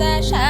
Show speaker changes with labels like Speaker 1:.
Speaker 1: দশা